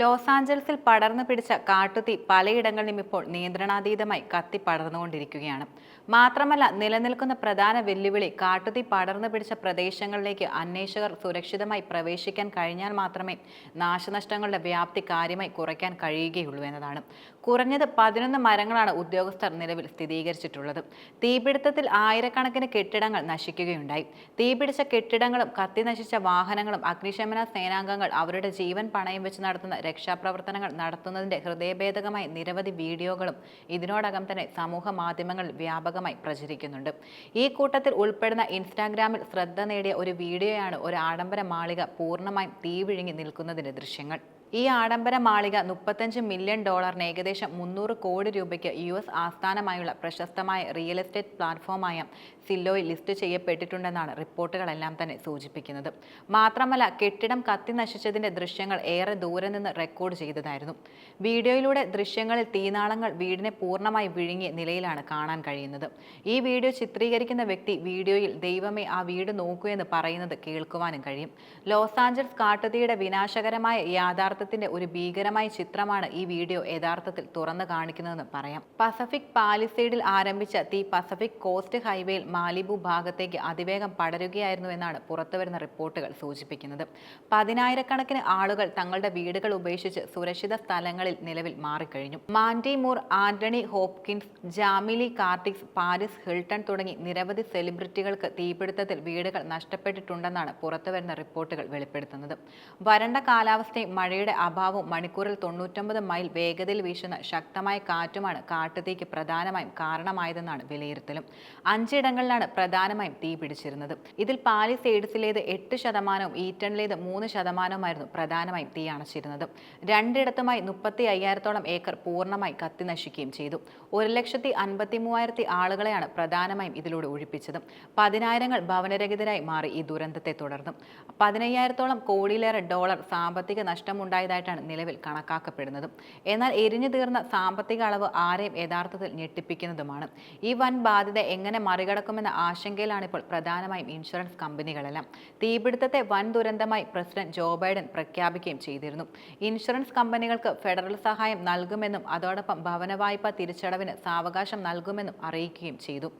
Loss ആഞ്ചൽസിൽ പടർന്നു പിടിച്ച കാട്ടുതീ പലയിടങ്ങളിലും ഇപ്പോൾ നിയന്ത്രണാതീതമായി കത്തി പടർന്നുകൊണ്ടിരിക്കുകയാണ്. മാത്രമല്ല നിലനിൽക്കുന്ന പ്രധാന വെല്ലുവിളി കാട്ടുതീ പടർന്നു പിടിച്ച പ്രദേശങ്ങളിലേക്ക് അന്വേഷകർ സുരക്ഷിതമായി പ്രവേശിക്കാൻ കഴിഞ്ഞാൽ മാത്രമേ നാശനഷ്ടങ്ങളുടെ വ്യാപ്തി കാര്യമായി കുറയ്ക്കാൻ കഴിയുകയുള്ളൂ എന്നതാണ്. കുറഞ്ഞത് പതിനൊന്ന് മരങ്ങളാണ് ഉദ്യോഗസ്ഥർ നിലവിൽ സ്ഥിരീകരിച്ചിട്ടുള്ളത്. തീപിടുത്തത്തിൽ ആയിരക്കണക്കിന് കെട്ടിടങ്ങൾ നശിക്കുകയുണ്ടായി. തീപിടിച്ച കെട്ടിടങ്ങളും കത്തിനശിച്ച വാഹനങ്ങളും അഗ്നിശമന സേനാംഗങ്ങൾ അവരുടെ ജീവൻ പണയം വെച്ച് നടത്തുന്ന രക്ഷാപ്രവർത്തനങ്ങൾ നടത്തുന്നതിന്റെ ഹൃദയഭേദകമായ നിരവധി വീഡിയോകളും ഇതിനോടകം തന്നെ സമൂഹ മാധ്യമങ്ങളിൽ വ്യാപകമായി പ്രചരിക്കുന്നുണ്ട്. ഈ കൂട്ടത്തിൽ ഉൾപ്പെടുന്ന ഇൻസ്റ്റാഗ്രാമിൽ ശ്രദ്ധ നേടിയ ഒരു വീഡിയോയാണ് ഒരു ആഡംബര മാളിക പൂർണമായും തീ വിഴുങ്ങി നിൽക്കുന്നതിന്റെ ദൃശ്യങ്ങൾ. ഈ ആഡംബര മാളിക മുപ്പത്തഞ്ച് മില്യൺ ഡോളറിന് ഏകദേശം മുന്നൂറ് കോടി രൂപയ്ക്ക് യു എസ് ആസ്ഥാനമായുള്ള പ്രശസ്തമായ റിയൽ എസ്റ്റേറ്റ് പ്ലാറ്റ്ഫോമായ സില്ലോയിൽ ലിസ്റ്റ് ചെയ്യപ്പെട്ടിട്ടുണ്ടെന്നാണ് റിപ്പോർട്ടുകളെല്ലാം തന്നെ സൂചിപ്പിക്കുന്നത്. മാത്രമല്ല കെട്ടിടം കത്തി നശിച്ചതിന്റെ ദൃശ്യങ്ങൾ ഏറെ ദൂരെ നിന്ന് റെക്കോർഡ് ചെയ്തതായിരുന്നു. വീഡിയോയിലൂടെ ദൃശ്യങ്ങളിൽ തീനാളങ്ങൾ വീടിനെ പൂർണമായി വിഴുങ്ങിയ നിലയിലാണ് കാണാൻ കഴിയുന്നത്. ഈ വീഡിയോ ചിത്രീകരിക്കുന്ന വ്യക്തി വീഡിയോയിൽ ദൈവമേ ആ വീട് നോക്കൂ എന്ന് പറയുന്നത് കേൾക്കുവാനും കഴിയും. ലോസ് ആഞ്ചൽസ് കാട്ടുതീയുടെ വിനാശകരമായ യാഥാർത്ഥ്യത്തിന്റെ ഒരു ഭീകരമായ ചിത്രമാണ് ഈ വീഡിയോ യഥാർത്ഥത്തിൽ തുറന്നു കാണിക്കുന്നതെന്ന് പറയാം. പസഫിക് പാലിസൈഡിൽ ആരംഭിച്ച തീ പസഫിക് കോസ്റ്റ് ഹൈവേയിൽ മാലിബു ഭാഗത്തേക്ക് അതിവേഗം പടരുകയായിരുന്നു എന്നാണ് പുറത്തുവരുന്ന റിപ്പോർട്ടുകൾ സൂചിപ്പിക്കുന്നത്. പതിനായിരക്കണക്കിന് ആളുകൾ തങ്ങളുടെ വീടുകൾ ഉപേക്ഷിച്ച് സുരക്ഷിത സ്ഥലങ്ങളിൽ നിലവിൽ മാറിക്കഴിഞ്ഞു. Mandy Moore Anthony Hopkins Jamie Lee Curtis Paris Hilton തുടങ്ങി നിരവധി സെലിബ്രിറ്റികൾക്ക് തീപിടുത്തത്തിൽ വീടുകൾ നഷ്ടപ്പെട്ടിട്ടുണ്ടെന്നാണ് പുറത്തുവരുന്ന റിപ്പോർട്ടുകൾ വെളിപ്പെടുത്തുന്നത്. വരണ്ട കാലാവസ്ഥയും മഴയുടെ അഭാവവും മണിക്കൂറിൽ തൊണ്ണൂറ്റൊമ്പത് മൈൽ വേഗതയിൽ വീശുന്ന ശക്തമായ കാറ്റുമാണ് കാട്ടുതീക്ക് പ്രധാനമായും കാരണമായതെന്നാണ് വിലയിരുത്തലും. അഞ്ചിടങ്ങളിലാണ് പ്രധാനമായും തീ പിടിച്ചിരുന്നത്. ഇതിൽ പാലിസെയ്ഡ്സിലേത് എട്ട് ശതമാനവും ഈറ്റണിലേത് മൂന്ന് ശതമാനവുമായിരുന്നു പ്രധാനമായും തീ അണച്ചിരുന്നത്. രണ്ടിടത്തുമായി മുപ്പത്തി അയ്യായിരത്തോളം ഏക്കർ പൂർണമായി കത്തി നശിക്കുകയും ചെയ്തു. ഒരു ലക്ഷത്തി അൻപത്തി മൂവായിരത്തി ആളുകളെയാണ് പ്രധാനമായും ഇതിലൂടെ ഒഴിപ്പിച്ചത്. പതിനായിരങ്ങൾ ഭവനരഹിതരായി മാറി ഈ ദുരന്തത്തെ തുടർന്ന്. പതിനയ്യായിരത്തോളം കോടിയിലേറെ ഡോളർ സാമ്പത്തിക നഷ്ടമുണ്ടായതായിട്ടാണ് നിലവിൽ കണക്കാക്കപ്പെടുന്നത്. എന്നാൽ എരിഞ്ഞു തീർന്ന സാമ്പത്തിക അളവ് ആരെയും യഥാർത്ഥത്തിൽ ഞെട്ടിപ്പിക്കുന്നതുമാണ്. ഈ വൻ ബാധ്യത എങ്ങനെ മറികടക്കുമെന്ന ആശങ്കയിലാണ് ഇപ്പോൾ പ്രധാനമായും ഇൻഷുറൻസ് കമ്പനികളെല്ലാം. തീപിടുത്തത്തെ വൻ ദുരന്തമായി പ്രസിഡന്റ് ജോ ബൈഡൻ പ്രഖ്യാപിക്കുകയും ചെയ്തിരുന്നു. ഇൻഷുറൻസ് കമ്പനികൾക്ക് ഫെഡറൽ സഹായം നൽകുമെന്നും അതോടൊപ്പം ഭവന വായ്പ തിരിച്ചടവിന് സാവകാശം നൽകുമെന്നും അറിയിക്കുകയും ചെയ്തു.